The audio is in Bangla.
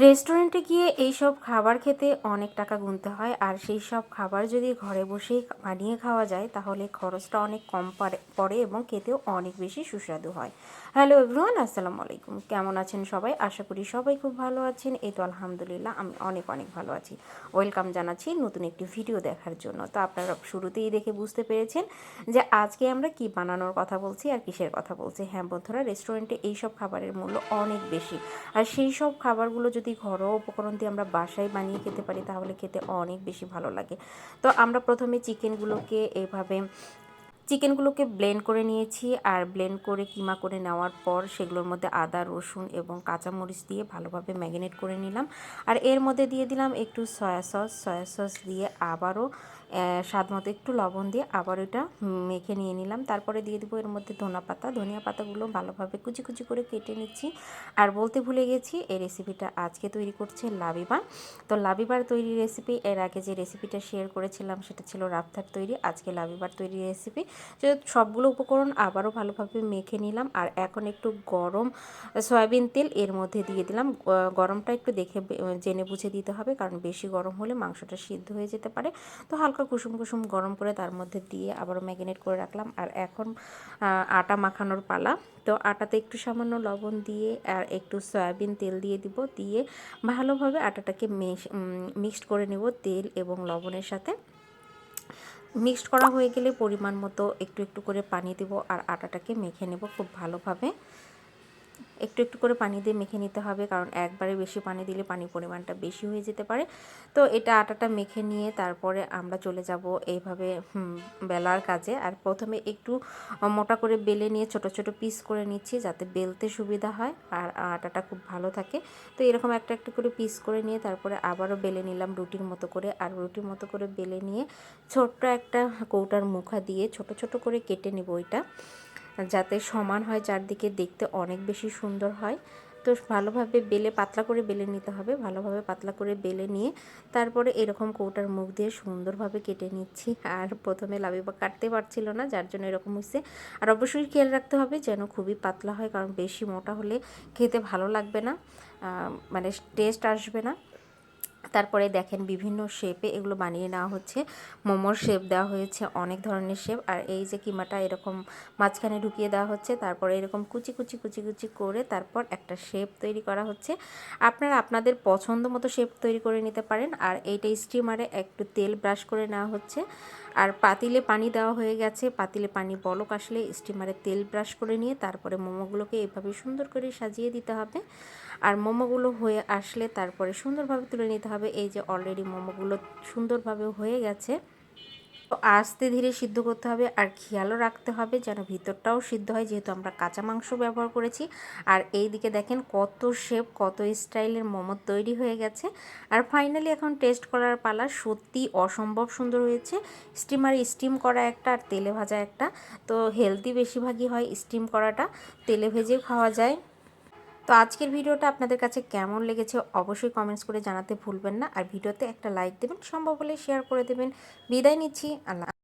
রেস্টুরেন্টে গিয়ে এইসব খাবার খেতে অনেক টাকা গুনতে হয়, আর সেই সব খাবার যদি ঘরে বসেই বানিয়ে খাওয়া যায়, তাহলে খরচটা অনেক কম পড়ে এবং খেতেও অনেক বেশি সুস্বাদু হয়। হ্যালো এভরিওয়ান আসসালামু আলাইকুম। কেমন আছেন সবাই? আশা করি সবাই খুব ভালো আছেন। এই তো আলহামদুলিল্লাহ, আমি অনেক অনেক ভালো আছি। ওয়েলকাম জানাচ্ছি নতুন একটি ভিডিও দেখার জন্য। তো আপনারা শুরুতেই দেখে বুঝতে পেরেছেন যে আজকে আমরা কি বানানোর কথা বলছি আর কিসের কথা বলছি। হ্যাঁ বন্ধুরা রেস্টুরেন্টে এইসব খাবারের মূল্য অনেক বেশি। আর সেই সব খাবারগুলো যদি ঘরোয়া উপকরণ দিয়ে আমরা বাসায় বানিয়ে খেতে পারি, তাহলে খেতে অনেক বেশি ভালো লাগে। তো আমরা প্রথমে চিকেনগুলোকে এভাবে চিকেনগুলোকে ব্লেন্ড করে নিয়েছি আর ব্লেন্ড করে কিমা করে নেওয়ার পর সেগুলোর মধ্যে আদা, রসুন এবং কাঁচামরিচ দিয়ে ভালোভাবে ম্যাগনেট করে নিলাম। আর এর মধ্যে দিয়ে দিলাম একটু সয়া সস। সয়া সস দিয়ে আবারও স্বাদ মতো একটু লবণ দিয়ে আবার এটা মেখে নিয়ে নিলাম। তারপরে দিয়ে দিব এর মধ্যে ধনা পাতা। ধনিয়া পাতাগুলো ভালোভাবে কুচি কুচি করে কেটে নিচ্ছি। আর বলতে ভুলে গেছি, এই রেসিপিটা আজকে তৈরি করছে লাবিবা। তো লাবিবার তৈরি রেসিপি, এর আগে যে রেসিপিটা শেয়ার করেছিলাম সেটা ছিল রাফতার তৈরি। আজকে লাবিবার তৈরি রেসিপি। যে সবগুলো উপকরণ আবারও ভালোভাবে মেখে নিলাম। আর এখন একটু গরম সয়াবিন তেল এর মধ্যে দিয়ে দিলাম। গরমটা একটু দেখে জেনে বুঝে দিতে হবে, কারণ বেশি গরম হলে মাংসটা সিদ্ধ হয়ে যেতে পারে। তো হালকা কুসুম কুসুম গরম করে তার মধ্যে দিয়ে আবারও ম্যাগিনেট করে রাখলাম। আর এখন আটা মাখানোর পালা। তো আটাতে একটু সামান্য লবণ দিয়ে আর একটু সয়াবিন তেল দিয়ে দিব। দিয়ে ভালোভাবে আটাটাকে মিক্সড করে নেব তেল এবং লবণের সাথে। মিক্সড করা হয়ে গেলে পরিমাণ মতো একটু একটু করে পানি দেব আর আটাটাকে মেখে নেব খুব ভালোভাবে। একটু একটু করে পানি দিয়ে মেখে নিতে হবে, কারণ একবারে বেশি পানি দিলে পানির পরিমাণটা বেশি হয়ে যেতে পারে। তো এটা আটাটা মেখে নিয়ে তারপরে আমরা চলে যাব এইভাবে বেলার কাজে। আর প্রথমে একটু মোটা করে বেলে নিয়ে ছোট ছোট পিস করে নিচ্ছি যাতে বেলতে সুবিধা হয় আর আটাটা খুব ভালো থাকে। তো এরকম একটা একটা করে পিস করে নিয়ে তারপরে আবারও বেলে নিলাম রুটির মতো করে। আর রুটির মতো করে বেলে নিয়ে ছোট্ট একটা কৌটার মুখা দিয়ে ছোট ছোট করে কেটে নেব ওইটা। যাতে সমান হয়, চারদিকে দেখতে অনেক বেশি সুন্দর হয়। তো ভালোভাবে বেলে, পাতলা করে বেলে নিতে হবে। ভালোভাবে পাতলা করে বেলে নিয়ে তারপরে এরকম কৌটার মুখ দিয়ে সুন্দরভাবে কেটে নিচ্ছি। আর প্রথমে লাবিবা কাটতে পারছিল না, যার জন্য এরকম হয়েছে আর অবশ্যই খেয়াল রাখতে হবে যেন খুবই পাতলা হয়, কারণ বেশি মোটা হলে খেতে ভালো লাগবে না। মানে টেস্ট আসবে না। তারপরে দেখেন বিভিন্ন শেপে এগুলো বানিয়ে নেওয়া হচ্ছে। মোমোর শেপ দেওয়া হয়েছে, অনেক ধরনের শেপ আর এই যে কিমাটা এরকম মাঝখানে ঢুকিয়ে দেওয়া হচ্ছে, তারপরে এরকম কুচি কুচি কুচি কুচি করে তারপর একটা শেপ তৈরি করা হচ্ছে। আপনারা আপনাদের পছন্দ মতো শেপ তৈরি করে নিতে পারেন। আর এইটা স্টিমারে একটু তেল ব্রাশ করে নেওয়া হচ্ছে। আর পাতিলে পানি দেওয়া হয়ে গেছে। পাতিলে পানি বলক আসলে স্টিমারে তেল ব্রাশ করে নিয়ে তারপরে মোমোগুলোকে এভাবে সুন্দর করে সাজিয়ে দিতে হবে। আর মোমোগুলো হয়ে আসলে তারপরে সুন্দরভাবে তুলে নিতে হবে। এই যে অলরেডি মোমোগুলো সুন্দরভাবে হয়ে গেছে। তো আস্তে ধীরে সিদ্ধ করতে হবে আর খেয়ালও রাখতে হবে যেন ভিতরটাও সিদ্ধ হয়, যেহেতু আমরা কাঁচা মাংস ব্যবহার করেছি। আর এই দিকে দেখেন কত শেপ কত স্টাইলের মোমো তৈরি হয়ে গেছে। আর ফাইনালি এখন টেস্ট করার পালা সত্যি অসম্ভব সুন্দর হয়েছে। স্টিমারে স্টিম করা একটা আর তেলে ভাজা একটা। তো হেলদি বেশিরভাগই হয় স্টিম করাটা। তেলে ভেজেও খাওয়া যায়। তো আজকের ভিডিওটা আপনাদের কাছে কেমন লেগেছে অবশ্যই কমেন্টস করে জানাতে ভুলবেন না। আর ভিডিওতে একটা লাইক দেবেন, সম্ভব হলে শেয়ার করে দেবেন। বিদায় নিচ্ছি, আল্লাহ